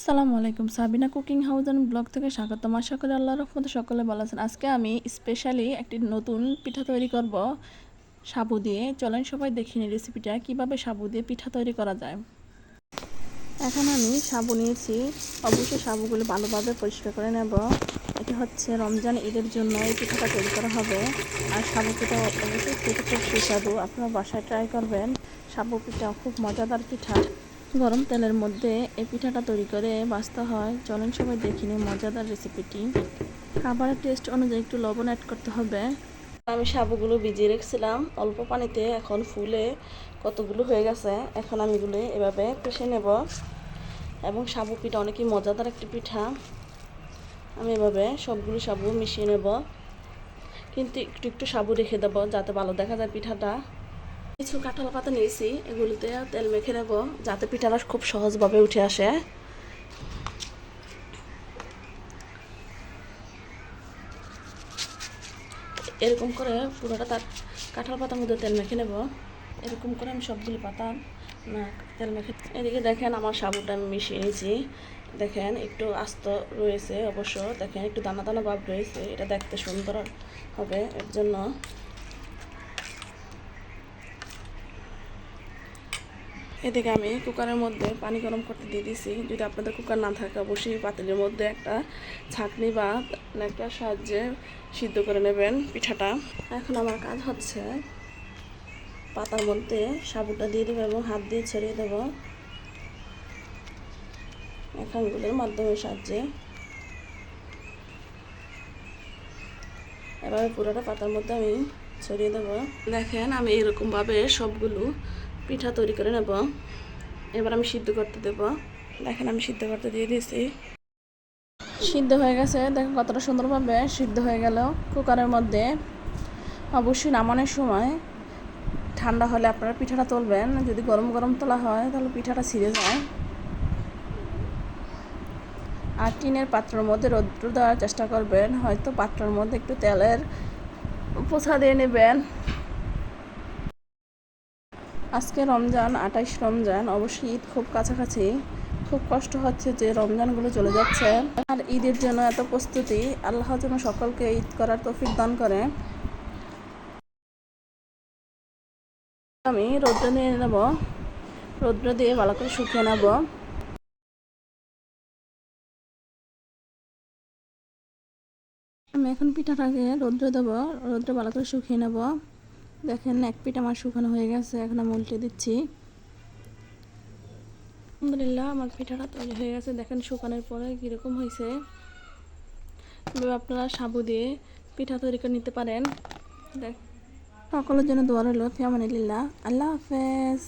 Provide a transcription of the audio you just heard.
আসসালামু আলাইকুম। Sabina cooking house and blog থেকে স্বাগতম। আশা করি আল্লাহ রহমতে সকলে ভালো আছেন। আজকে আমি স্পেশালি একটি নতুন পিঠা তৈরি করব সাবু দিয়ে। চলেন সবাই দেখিনি রেসিপিটা কীভাবে সাবু দিয়ে পিঠা তৈরি করা যায়? এখন আমি সাবু নিয়েছি। অবশ্যই সাবুগুলো ভালোভাবে পরিষ্কার করে নেব। এটি হচ্ছে রমজান ঈদের জন্য এই পিঠাটা তৈরি করা হবে। আর সাবু পিঠা অবশ্যই খুব সুস্বাদু। আপনারা বাসায় ট্রাই করবেন। সাবু পিঠা খুব মজাদার পিঠা। গরম তেলের মধ্যে এই পিঠাটা তৈরি করে বাঁচতে হয়। চলেন সবাই দেখিনি মজাদার রেসিপিটি খাবারের টেস্ট অনুযায়ী একটু লবণ অ্যাড করতে হবে। আমি সাবুগুলো ভিজিয়ে রেখেছিলাম। অল্প পানিতে এখন ফুলে কতগুলো হয়ে গেছে, এখন আমি এগুলো এভাবে পিষে নেব। এবং সাবু পিঠা অনেকই মজাদার একটি পিঠা। আমি এভাবে সবগুলো সাবু মিশিয়ে নেব। কিন্তু একটু একটু সাবু রেখে দেবো যাতে ভালো দেখা যায় পিঠাটা। কিছু কাঁঠাল পাতা নিয়েছি, এগুলিতে তেল মেখে নেব, যাতে পিঠাটা খুব সহজভাবে উঠে আসে। এরকম করে পুরোটা তার কাঁঠাল পাতার মধ্যে তেল মেখে নেব। এরকম করে আমি সবগুলি পাতা তেল মেখে, এদিকে দেখেন আমার সাবুটা আমি মিশিয়ে নিয়েছি। দেখেন একটু আস্ত রয়েছে অবশ্য, দেখেন একটু দানা দানা ভাব রয়েছে, এটা দেখতে সুন্দর হবে এর জন্য। এদিকে আমি কুকারের মধ্যে পানি গরম করতে দিয়ে দিছি। যদি আপনাদের কুকার না থাকে, অবশ্যই পাতিলের মধ্যে একটা ছাঁকনি বা একটা সাহায্যে সিদ্ধ করে নেবেন পিঠাটা। এখন আমার কাজ হচ্ছে পাতার মধ্যে সাবুটা দিয়ে দেবো এবং হাত দিয়ে ছড়িয়ে দেবো। এখানগুলোর মাধ্যমে সাহায্যে। এভাবে পুরোটা পাতার মধ্যে আমি ছড়িয়ে দেবো। দেখেন আমি এরকমভাবে সবগুলো পিঠা তৈরি করে নেব। এবার আমি সিদ্ধ করতে দেব। দেখেন আমি সিদ্ধ করতে দিয়ে দিয়েছি। সিদ্ধ হয়ে গেছে। দেখেন কতটা সুন্দরভাবে সিদ্ধ হয়ে গেল কুকারের মধ্যে। অবশ্যই নামানোর সময় ঠান্ডা হলে আপনারা পিঠাটা তুলবেন। যদি গরম গরম তোলা হয়, তাহলে পিঠাটা ছিঁড়ে যায়। আর টিনের পাত্রের মধ্যে রৌদ্র দেওয়ার চেষ্টা করবেন। হয়তো পাত্রের মধ্যে একটু তেলের পোছা দিয়ে নেবেন। আজকে রমজান, আঠাইশ রমজান, অবশ্যই ঈদ খুব কাছাকাছি। খুব কষ্ট হচ্ছে যে রমজানগুলো চলে যাচ্ছে। আর ঈদের জন্য এত প্রস্তুতি, আল্লাহ যেন সকলকে ঈদ করার তৌফিক দান করে। আমি রৌদ্র নিয়ে নেব। রৌদ্র দিয়ে ভালো করে শুকিয়ে নেব। আমি এখন পিঠাটাকে রৌদ্র দেবো। রৌদ্র ভালো করে শুকিয়ে নেব। দেখেন, এক পিঠ আমার শুকানো হয়ে গেছে, এখন আমি উল্টে দিচ্ছি। আলহামদুলিল্লাহ, আমার পিঠাটা তৈরি হয়ে গেছে। দেখেন, শুকানোর পরে কীরকম হয়েছে। এভাবে আপনারা সাবু দিয়ে পিঠা তৈরি করে নিতে পারেন। দেখ, সকলের জন্য দোয়া রইল, ফিয়ামানিল্লাহ। আল্লাহ হাফেজ।